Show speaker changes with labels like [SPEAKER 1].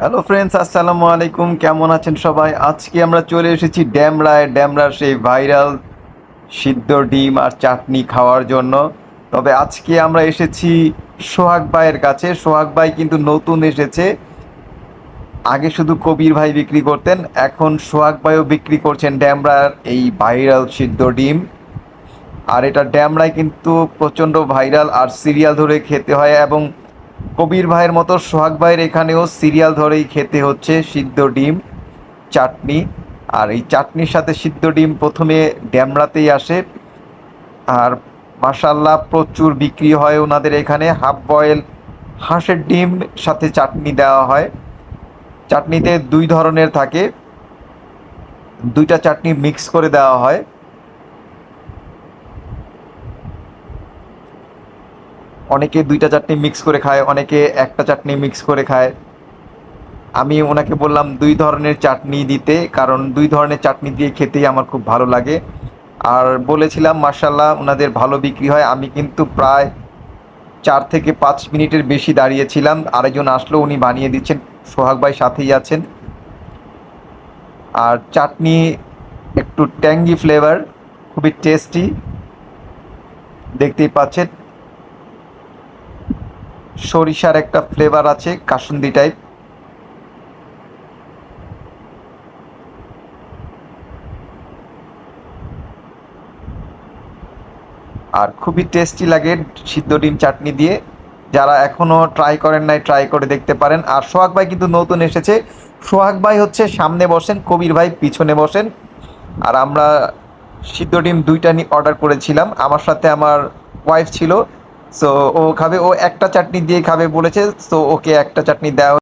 [SPEAKER 1] Hello friends আসসালামু আলাইকুম। কেমন আছেন সবাই? আজকে আমরা চলে এসেছি ড্যামরায়। ড্যামরার সেই ভাইরাল সিদ্ধ ডিম আর চাটনি খাওয়ার জন্য। তবে আজকে আমরা এসেছি সোহাগ ভাইয়ের কাছে। সোহাগ ভাই কিন্তু নতুন এসেছে। আগে শুধু কবির ভাই বিক্রি করতেন, এখন সোহাগ ভাইও বিক্রি করছেন ড্যামরার এই ভাইরাল সিদ্ধ ডিম। আর এটা ড্যামরায় কিন্তু প্রচণ্ড ভাইরাল আর সিরিয়াল ধরে খেতে হয় এবং কবির ভাইয়ের মতো সোহাগ ভাইয়ের এখানেও সিরিয়াল ধরেই খেতে হচ্ছে সিদ্ধ ডিম, চাটনি। আর এই চাটনির সাথে সিদ্ধ ডিম প্রথমে ড্যামরাতেই আসে। আর মাসাল্লাহ প্রচুর বিক্রি হয় ওনাদের এখানে। হাফ বয়েল হাঁসের ডিম সাথে চাটনি দেওয়া হয়। চাটনিতে দুই ধরনের থাকে। দুইটা চাটনি মিক্স করে দেওয়া হয়। অনেকে দুইটা চাটনি মিক্স করে খায়, অনেকে একটা চাটনি মিক্স করে খায়। আমি ওনাকে বললাম, দুই ধরনের চাটনি দিতে, কারণ দুই ধরনের চাটনি দিয়ে খেতেই আমার খুব ভালো লাগে। আর বলেছিলাম মার্শাল্লাহ ওনাদের ভালো বিক্রি হয়। আমি কিন্তু প্রায় চার থেকে পাঁচ মিনিটের বেশি দাঁড়িয়েছিলাম। আরেকজন আসলো, উনি বানিয়ে দিচ্ছেন। সোহাগ ভাই সাথেই আছেন। আর চাটনি একটু ট্যাঙ্গি ফ্লেভার খুবই টেস্টি দেখতেই পাচ্ছেন। সরিষার একটা ফ্লেভার আছে, কাসুন্দি টাইপ আর খুবই টেস্টি লাগে সিদ্ধ ডিম চাটনি দিয়ে। যারা এখনও ট্রাই করেন নাই ট্রাই করে দেখতে পারেন। আর সোহাগ ভাই কিন্তু নতুন এসেছে। সোহাগ ভাই হচ্ছে সামনে বসেন, কবির ভাই পিছনে বসেন। আর আমরা সিদ্ধ ডিম দুইটা নিয়ে অর্ডার করেছিলাম। আমার সাথে আমার ওয়াইফ ছিল। সো ও খাবে ও একটা চাটনি দিয়ে খাবে বলেছে সো ওকে একটা চাটনি দেওয়া